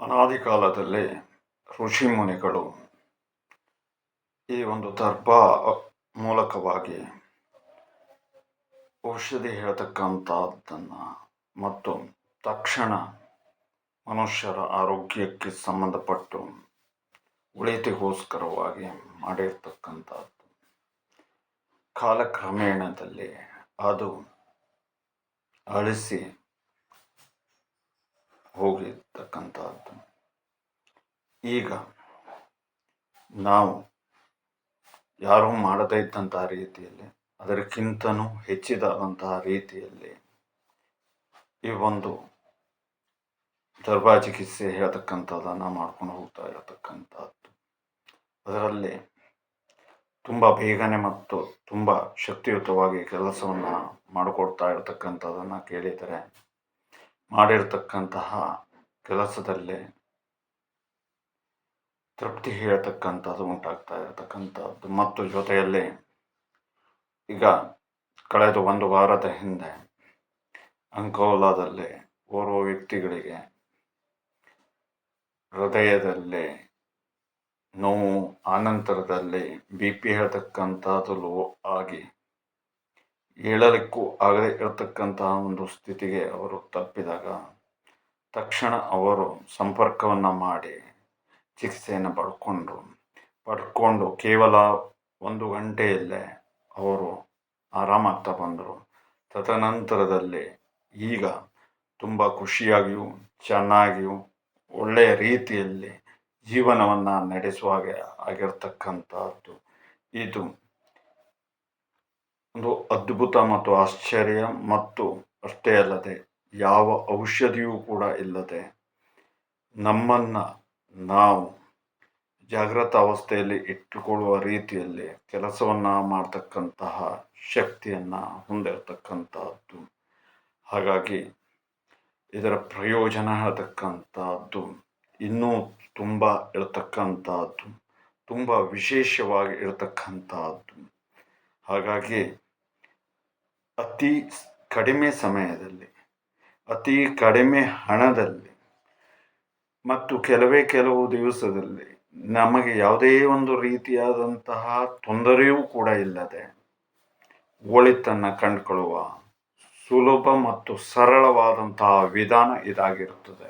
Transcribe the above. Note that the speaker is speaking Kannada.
ಅನಾದಿ ಕಾಲದಲ್ಲಿ ಋಷಿ ಮುನಿಗಳು ಈ ಒಂದು ದರ್ಭ ಮೂಲಕವಾಗಿ ಔಷಧಿ ಹೇಳ್ತಕ್ಕಂಥದ್ದನ್ನು ಮತ್ತು ತಕ್ಷಣ ಮನುಷ್ಯರ ಆರೋಗ್ಯಕ್ಕೆ ಸಂಬಂಧಪಟ್ಟು ಉಳಿತಿಗೋಸ್ಕರವಾಗಿ ಮಾಡಿರ್ತಕ್ಕಂಥದ್ದು. ಕಾಲಕ್ರಮೇಣದಲ್ಲಿ ಅದು ಅಳಿಸಿ ಹೋಗಿರ್ತಕ್ಕಂಥದ್ದು ಈಗ ನಾವು ಯಾರೂ ಮಾಡದೇ ಇದ್ದಂತಹ ರೀತಿಯಲ್ಲಿ, ಅದಕ್ಕಿಂತನೂ ಹೆಚ್ಚಿದಾದಂತಹ ರೀತಿಯಲ್ಲಿ ಈ ಒಂದು ದರ್ಭಾ ಚಿಕಿತ್ಸೆ ಹೇಳ್ತಕ್ಕಂಥದ್ದನ್ನು ಮಾಡ್ಕೊಂಡು ಹೋಗ್ತಾ ಇರತಕ್ಕಂಥದ್ದು. ಅದರಲ್ಲಿ ತುಂಬ ಬೇಗನೆ ಮತ್ತು ತುಂಬ ಶಕ್ತಿಯುತವಾಗಿ ಕೆಲಸವನ್ನು ಮಾಡಿಕೊಡ್ತಾ ಇರತಕ್ಕಂಥದ್ದನ್ನು ಕೇಳಿದರೆ ಮಾಡಿರ್ತಕ್ಕಂತಹ ಕೆಲಸದಲ್ಲಿ ತೃಪ್ತಿ ಹೇಳ್ತಕ್ಕಂಥದ್ದು ಉಂಟಾಗ್ತಾ ಇರತಕ್ಕಂಥದ್ದು. ಮತ್ತು ಜೊತೆಯಲ್ಲಿ ಈಗ ಕಳೆದ ಒಂದು ವಾರದ ಹಿಂದೆ ಅಂಕೋಲಾದಲ್ಲಿ ಓರ್ವ ವ್ಯಕ್ತಿಗಳಿಗೆ ಹೃದಯದಲ್ಲಿ ನೋವು, ಆನಂತರದಲ್ಲಿ ಬಿ ಪಿ ಹೇಳ್ತಕ್ಕಂಥದ್ದು ಲೋ ಆಗಿ ಹೇಳಲಿಕ್ಕೂ ಆಗದೆ ಇರತಕ್ಕಂತಹ ಒಂದು ಸ್ಥಿತಿಗೆ ಅವರು ತಪ್ಪಿದಾಗ ತಕ್ಷಣ ಅವರು ಸಂಪರ್ಕವನ್ನು ಮಾಡಿ ಚಿಕಿತ್ಸೆಯನ್ನು ಪಡ್ಕೊಂಡ್ರು. ಪಡ್ಕೊಂಡು ಕೇವಲ ಒಂದು ಗಂಟೆಯಲ್ಲೇ ಅವರು ಆರಾಮಾಗ್ತಾ ಬಂದರು. ತದನಂತರದಲ್ಲಿ ಈಗ ತುಂಬ ಖುಷಿಯಾಗಿಯೂ ಚೆನ್ನಾಗಿಯೂ ಒಳ್ಳೆಯ ರೀತಿಯಲ್ಲಿ ಜೀವನವನ್ನು ನಡೆಸುವ ಹಾಗೆ ಆಗಿರ್ತಕ್ಕಂಥದ್ದು. ಇದು ಒಂದು ಅದ್ಭುತ ಮತ್ತು ಆಶ್ಚರ್ಯ ಮತ್ತು ಅಷ್ಟೇ ಅಲ್ಲದೆ ಯಾವ ಔಷಧಿಯೂ ಕೂಡ ಇಲ್ಲದೆ ನಮ್ಮನ್ನು ನಾವು ಜಾಗೃತ ಅವಸ್ಥೆಯಲ್ಲಿ ಇಟ್ಟುಕೊಳ್ಳುವ ರೀತಿಯಲ್ಲಿ ಕೆಲಸವನ್ನು ಮಾಡ್ತಕ್ಕಂತಹ ಶಕ್ತಿಯನ್ನು ಹೊಂದಿರತಕ್ಕಂಥದ್ದು. ಹಾಗಾಗಿ ಇದರ ಪ್ರಯೋಜನ ಹೇಳ್ತಕ್ಕಂಥದ್ದು ಇನ್ನೂ ತುಂಬ ಇರತಕ್ಕಂಥದ್ದು ತುಂಬ ವಿಶೇಷವಾಗಿ ಇರತಕ್ಕಂಥದ್ದು ಹಾಗಾಗಿ ಅತಿ ಕಡಿಮೆ ಸಮಯದಲ್ಲಿ, ಅತಿ ಕಡಿಮೆ ಹಣದಲ್ಲಿ ಮತ್ತು ಕೆಲವೇ ಕೆಲವು ದಿವಸದಲ್ಲಿ ನಮಗೆ ಯಾವುದೇ ಒಂದು ರೀತಿಯಾದಂತಹ ತೊಂದರೆಯೂ ಕೂಡ ಇಲ್ಲದೆ ಒಳಿತನ್ನು ಕಂಡುಕೊಳ್ಳುವ ಸುಲಭ ಮತ್ತು ಸರಳವಾದಂತಹ ವಿಧಾನ ಇದಾಗಿರುತ್ತದೆ.